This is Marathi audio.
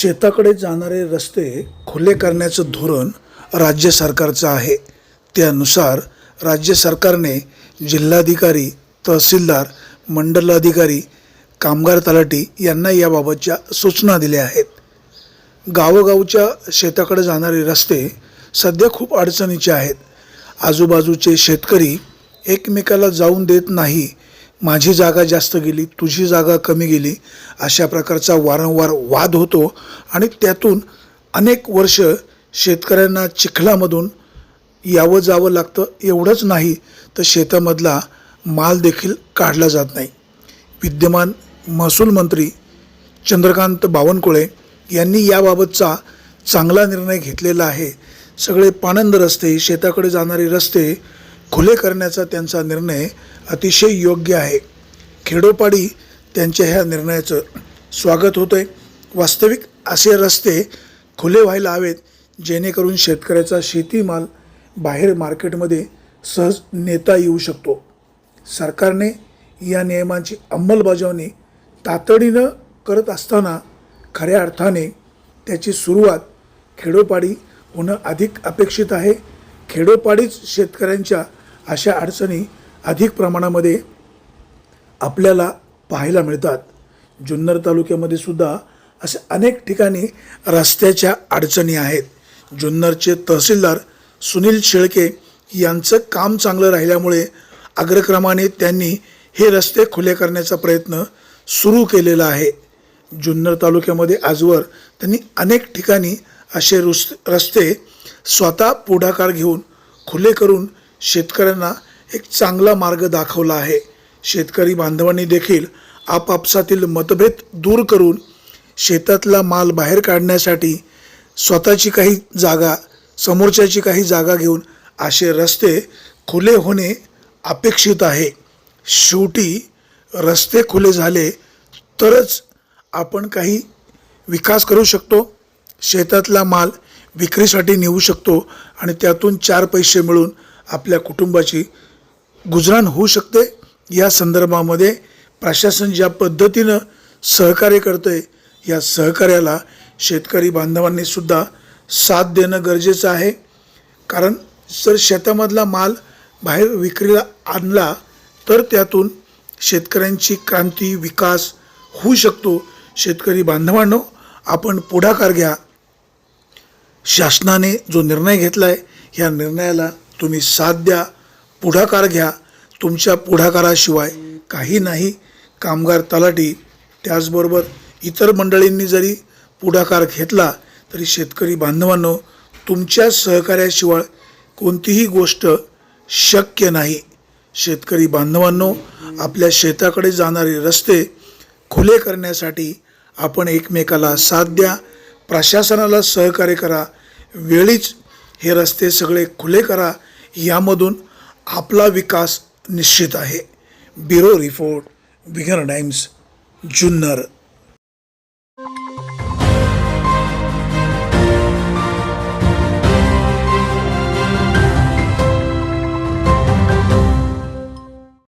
शेताकडे जाणारे रस्ते खुले करण्याचं धोरण राज्य सरकारचं आहे. त्यानुसार राज्य सरकारने जिल्हाधिकारी तहसीलदार मंडल अधिकारी कामगार तलाठी यांना याबाबतच्या सूचना दिल्या आहेत. गावोगावच्या शेताकडे जाणारे रस्ते सध्या खूप अडचणीचे आहेत. आजूबाजूचे शेतकरी एकमेकाला जाऊन देत नाही माझी जागा जास्त गेली तुझी जागा कमी गेली अशा प्रकारचा वारंवार वाद होतो. आणि त्यातून अनेक वर्ष शेतकऱ्यांना चिखलामधून यावं जावं लागतं एवढंच नाही तर शेतामधला माल देखील काढला जात नाही. विद्यमान महसूल मंत्री चंद्रकांत बावनकुळे यांनी याबाबतचा चांगला निर्णय घेतलेला आहे. सगळे पाणंद रस्ते शेताकडे जाणारे रस्ते खुले करण्याचा त्यांचा निर्णय अतिशय योग्य आहे. खेडोपाडी त्यांच्या ह्या निर्णयाचं स्वागत होतं आहे वास्तविक असे रस्ते खुले व्हायला हवेत जेणेकरून शेतकऱ्याचा शेतीमाल बाहेर मार्केटमध्ये सहज नेता येऊ शकतो. सरकारने या नियमांची अंमलबजावणी तातडीनं करत असताना खऱ्या अर्थाने त्याची सुरुवात खेडोपाडी होणं अधिक अपेक्षित आहे. खेडोपाडीच शेतकऱ्यांच्या अशा अडचणी अधिक प्रमाणामध्ये आपल्याला पाहायला मिळतात. जुन्नर तालुक्यामध्ये सुद्धा असे अनेक ठिकाणी रस्त्याच्या अडचणी आहेत. जुन्नरचे तहसीलदार सुनील शेळके यांचं काम चांगलं राहिल्यामुळे अग्रक्रमाने त्यांनी हे रस्ते खुले करण्याचा प्रयत्न सुरू केलेला आहे. जुन्नर तालुक्यामध्ये आजवर त्यांनी अनेक ठिकाणी असे रुस रस्ते स्वतः पुढाकार घेऊन खुले करून शेतकऱ्यांना एक चांगला मार्ग दाखवला आहे. शेतकरी बांधवांनी देखील आपापसातील मतभेद दूर करून शेतातला माल बाहेर काढण्यासाठी स्वतःची काही जागा समोरच्याची काही जागा घेऊन असे रस्ते खुले होणे अपेक्षित आहे. शेवटी रस्ते खुले झाले तरच आपण काही विकास करू शकतो. शेतातला माल विक्रीसाठी नेऊ शकतो आणि त्यातून चार पैसे मिळून आपल्या कुटुंबाची गुजराण होऊ शकते. या संदर्भामध्ये प्रशासन ज्या पद्धतीनं सहकार्य करतं आहे या सहकार्याला शेतकरी बांधवांनी सुद्धा साथ देणं गरजेचं आहे. कारण जर शेतामधला माल बाहेर विक्रीला आणला तर त्यातून शेतकऱ्यांची क्रांती विकास होऊ शकतो. शेतकरी बांधवांनो आपण पुढाकार घ्या. शासनाने जो निर्णय घेतला आहे ह्या निर्णयाला तुम्ही साथ द्या पुढाकार घ्या. तुमच्या पुढाकाराशिवाय काही नाही. कामगार तलाठी त्याचबरोबर इतर मंडळींनी जरी पुढाकार घेतला तरी शेतकरी बांधवांनो तुमच्या सहकार्याशिवाय कोणतीही गोष्ट शक्य नाही. शेतकरी बांधवांनो आपल्या शेताकडे जाणारे रस्ते खुले करण्यासाठी आपण एकमेकाला साथ द्या प्रशासनाला सहकार्य करा. वेळीच हे रस्ते सगळे खुले करा. यामधून आपला विकास निश्चित आहे. ब्युरो रिपोर्ट बिगर टाइम्स जुन्नर.